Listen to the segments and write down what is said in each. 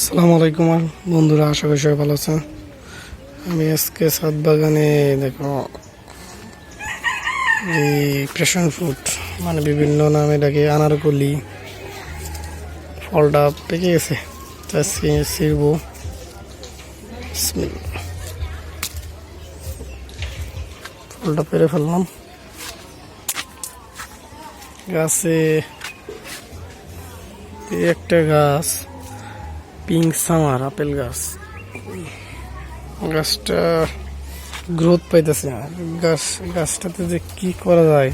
আসসালামু আলাইকুম বন্ধুরা, আশা করি সবাই ভালো আছেন। আমি আজকে সাত বাগানে, দেখো, এই প্রেশন ফ্রুট মানে বিভিন্ন নামে ডাকে আনারকলি, ফলটা পেকে গেছে। তো ছিড়বো। ফলটা পেরে ফেললাম। গাছে একটা গাছ। পিঙ্ক সামার আপেল গাছ। গাছটা গ্রোথ পাইতেছে গাছ গাছটাতে যে কি করা যায়?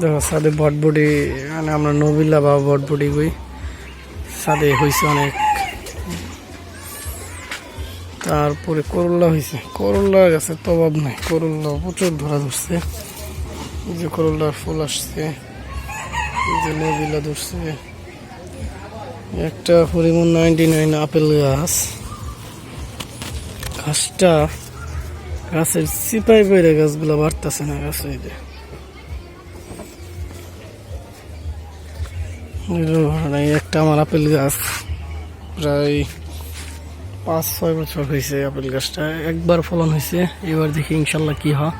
দেখো সাদে বটবটি মানে আমরা নবিলা বা বটবটি কই সাদে হয়েছে অনেক। তারপরে করল্লা হয়েছে করল্লা গাছের তো অভাব নাই। করল্লা প্রচুর ধরা ধরছে। যে করল্লার ফুল আসছে যে নবিলা ধরছে। একটা হরিমন নাইনটি নাইন আপেল গাছ। গাছটা, গাছের চিপাই বেড়ে গাছগুলো বাড়তেছে না গাছ এই যে। একটা আমার আপেল গাছ। প্রায় পাঁচ ছয় বছর হয়েছে আপেল গাছটা। একবার ফলন হয়েছে এবার দেখি ইনশাল্লাহ কি হয়।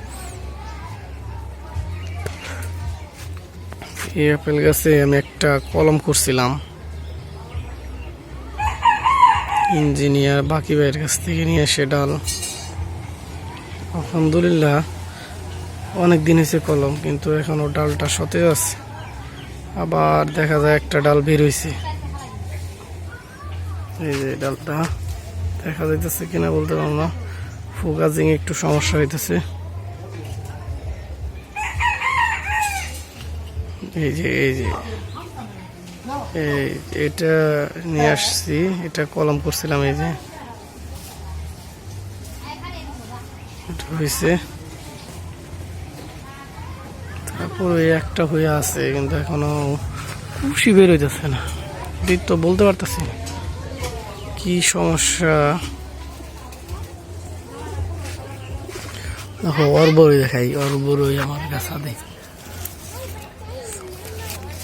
এই আপেল গাছে আমি একটা কলম করছিলাম। ইঞ্জিনিয়ার বাকি ভাইয়ের কাছ থেকে নিয়ে এসে ডাল। আলহামদুলিল্লাহ, অনেক দিন হয়েছে কলম, কিন্তু এখনও ডালটা সতেজ আছে। আবার দেখা যায় একটা ডাল বের হয়েছে। এই যে ডালটা, দেখা যাইতেছে কিনা বলতে পারব না। ফোকাজিং একটু সমস্যা হইতেছে। এই যে এই যে। এটা নিয়ে আসছি। এটা কলম করছিলাম এই যে। হয়েছে তারপর ওই একটা হয়ে আছে, কিন্তু এখনও খুশি বের হইতেছে না। তো বলতে পারতেছি। কি সমস্যা? দেখো, অর্বরই দেখাই, অর্বরই আমার কাছে দেখ।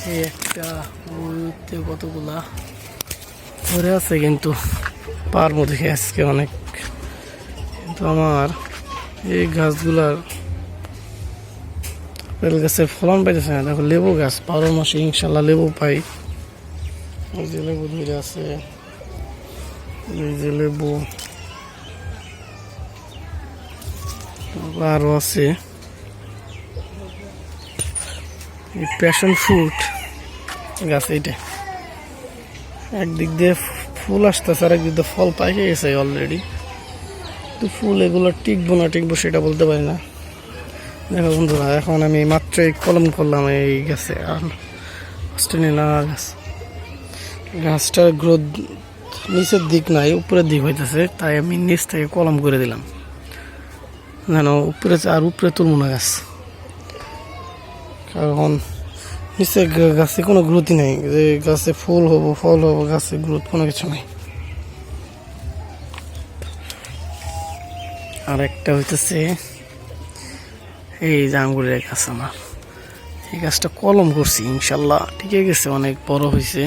একটা উড়তে কতগুলা ধরে আছে কিন্তু পারব দেখে আজকে অনেক। কিন্তু আমার এই গাছগুলার আপেল গাছের ফলন পাইতেছে না। দেখো লেবু গাছ, বারো মাসে ইনশাল্লাহ লেবু পাই। এই যে লেবু ধরে আছে, এই যে লেবু আরও আছে এই প্যাশন ফ্রুট গাছ এইটা। একদিক দিয়ে ফুল আসতেছে আর একদিক দিয়ে ফল পাইকে গেছে অলরেডি তো ফুল এগুলো টিকবো না টিকবো সেটা বলতে পারি না। দেখো বন্ধুরা, এখন আমি মাত্রই কলম করলাম এই গাছে, আর অস্ট্রেলিয়া গাছ। গাছটার গ্রোথ নিচের দিক নাই, উপরের দিক হইতেছে, তাই আমি নিচ থেকে কলম করে দিলাম। যেন উপরে আর উপরে তুলবো না গাছ। কারণ নিচে গাছে কোনো গ্রোথই নেই। যে গাছে ফুল হব, ফল হব, গাছে গ্রোথ কোনো কিছু নেই। আর একটা হইতেছে এই যে আঙ্গুরের গাছ আমার। এই গাছটা কলম করছি, ইনশাল্লাহ। ঠিকই গেছে, অনেক বড় হয়েছে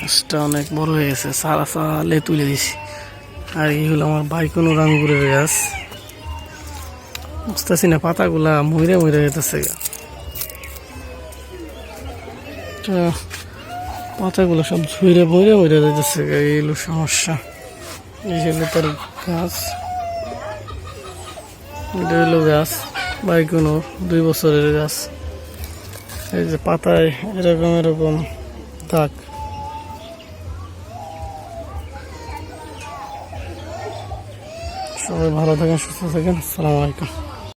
গাছটা অনেক বড় হয়ে গেছে, সারা সালে তুলে দিছি। আর এই হলো আমার বাইকোনোর আঙ্গুরের গাছ। বুঝতেছি না, পাতাগুলা ময়রা ময়রা যেতেছে পাতাগুলো সব ঝুইরে ময়রা ময়রা যেতেছে গা, এই হলো সমস্যা। এই হলো তার গাছ। এটা হলো গাছ বাইকোনো দুই বছরের গাছ। এই যে পাতায় এরকম এরকম দাগ। সবাই ভালো থাকেন, সুস্থ থাকেন। আসসালামু আলাইকুম।